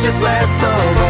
just last over